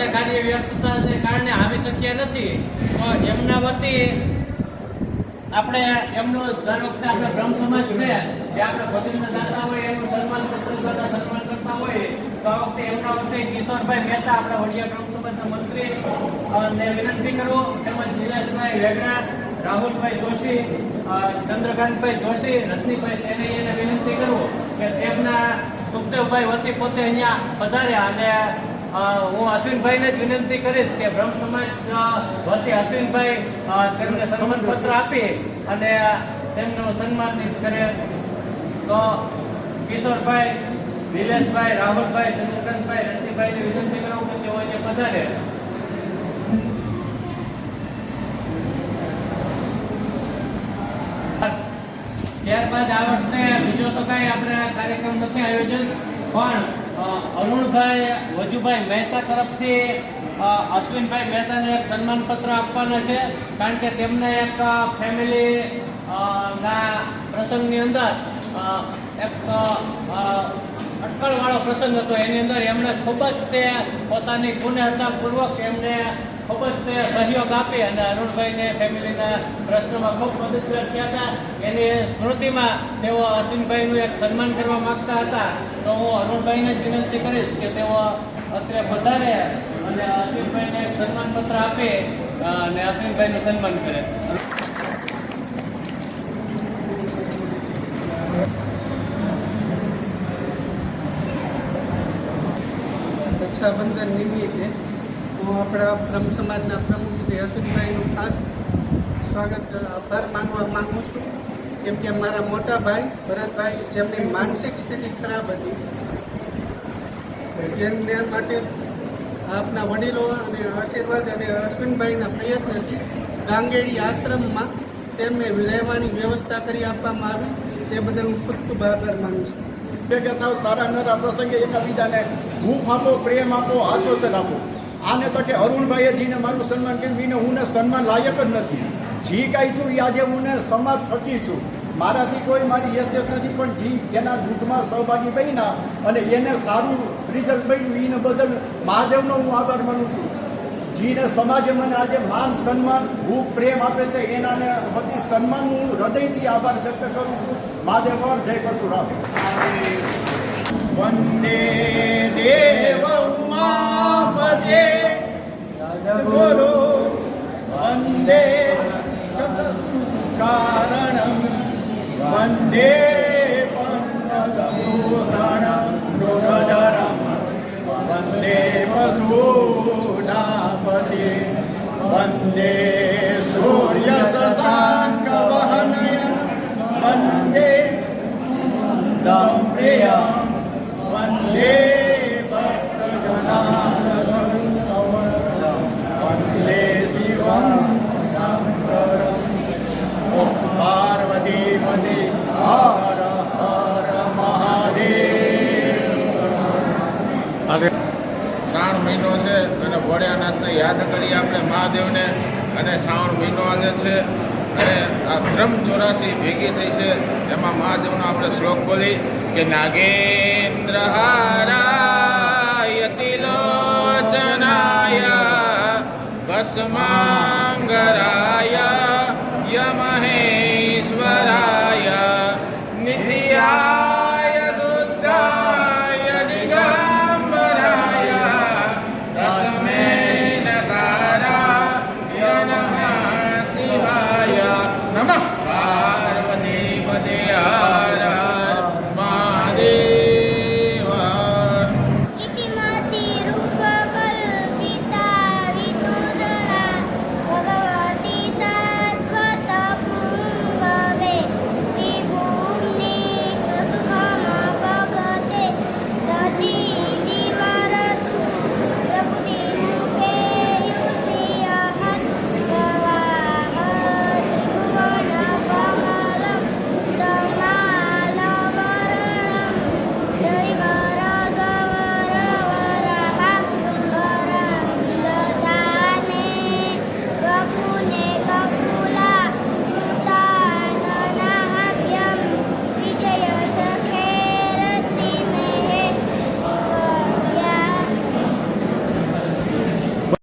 પોતે કાર્ય વ્યસ્તતાને કારણે આવી શક્યા નથી. તો એમના વતી આપણે એમનો દર વખતે આપણે બ્રહ્મ સમાજ છે, જે આપણે ભજનને દાતા હોય, એનું સન્માન કરતા સન્માન કરતા હોય, તો આ વખતે એમના વખતે કિશોરભાઈ મહેતા, આપણા વડિયા બ્રહ્મ સમાજના મંત્રી ને વિનંતી કરું તેમજ નિલેશભાઈ વેગડા, રાહુલભાઈ જોશી ચંદ્રકાંતભાઈ જોશી, રજનીભાઈ તેને એને વિનંતી કરું કે તેમના સુખદેવભાઈ વતી પોતે અહીંયા પધાર્યા અને હું અશ્વિનભાઈને જ વિનંતી કરીશ કે બ્રહ્મ સમાજ વતી અશ્વિનભાઈ તેમને સન્માન પત્ર આપી અને તેમનું સન્માનિત કરે. તો કિશોરભાઈ, નિલેશભાઈ, રાહુલભાઈ ચંદ્રકાંતભાઈ રજનીભાઈને વિનંતી કરું કે તેઓ જે પધારે. ત્યારબાદ આ વર્ષે બીજો તો કઈ આપણે કાર્યક્રમ નથી આયોજન, પણ અરુણભાઈ, વજુભાઈ મહેતા તરફથી અશ્વિનભાઈ મહેતાને એક સન્માનપત્ર આપવાના છે, કારણ કે તેમને એક ફેમિલી ના પ્રસંગની અંદર એક અટકળવાળો પ્રસંગ હતો. એની અંદર એમણે ખૂબ જ તે પોતાની ગુણવત્તાપૂર્વક એમને ખૂબ જ સહયોગ આપી અને અરુણભાઈને ફેમિલીના પ્રશ્નોમાં ખૂબ મદદગાર થયા હતા. એની સ્મૃતિમાં તેઓ અસીમભાઈનું એક સન્માન કરવા માગતા હતા. તો હું અરુણભાઈને જ વિનંતી કરીશ કે તેઓ અત્રે પધારે અને અસીમભાઈને એક સન્માનપત્ર આપે અને અસીમભાઈનું સન્માન કરે. રક્ષાબંધન નિમિત્તે હું આપણા બ્રહ્મ સમાજના પ્રમુખ શ્રી અશ્વિનભાઈનું ખાસ સ્વાગત, આભાર માનવા માગું છું. કેમ કે મારા મોટા ભાઈ, ભરતભાઈ, જેમની માનસિક સ્થિતિ ખરાબ હતી તેમને માટે આપના વડીલો અને આશીર્વાદ અને અશ્વિનભાઈના પ્રયત્નથી ગાંગેડી આશ્રમમાં તેમને રહેવાની વ્યવસ્થા કરી આપવામાં આવી. તે બદલ હું ખૂબ ખૂબ આભાર માનું છું. ભેગા થાવ સારા નરા પ્રસંગે એકબીજાને હું આપો, પ્રેમ આપો, આશ્વાસન આપો. આને તો કે અરુણભાઈએ જીને મારું સન્માન કર્યું વિને હું સન્માન લાયક જ નથી. જી કાંઈ છું એ આજે હું સમાજ થકી છું. મારાથી કોઈ મારી હેસિયત નથી, પણ જી એના દુઃખમાં સહભાગી બન્યા અને એને સારું રિઝલ્ટ બન્યું એને બદલ મહાદેવનો હું આભાર માનું છું. જીને સમાજે મને આજે માન સન્માન હું પ્રેમ આપે છે, એનાને વતી સન્માન હું હૃદયથી આભાર વ્યક્ત કરું છું. મહાદેવ જય પરશુરામ. વંદે ગુરુ વંદે કારણમ વંદે પંચભૂષણમ મૃગધરમ વંદે વસુધાપતિ વંદે મહાદેવ શ્રાવણ મહિનો છે, અને ભોળિયાનાથને યાદ કરીએ આપણે મહાદેવને. અને શ્રાવણ મહિનો આજે છે, અને આ બ્રહ્મ ચોરાસી ભેગી થઈ છે. એમાં મહાદેવનો આપણે શ્લોક બોલી કે નાગેન્દ્ર હારાય તિલોચનાય ભસ્માંગરાય 什么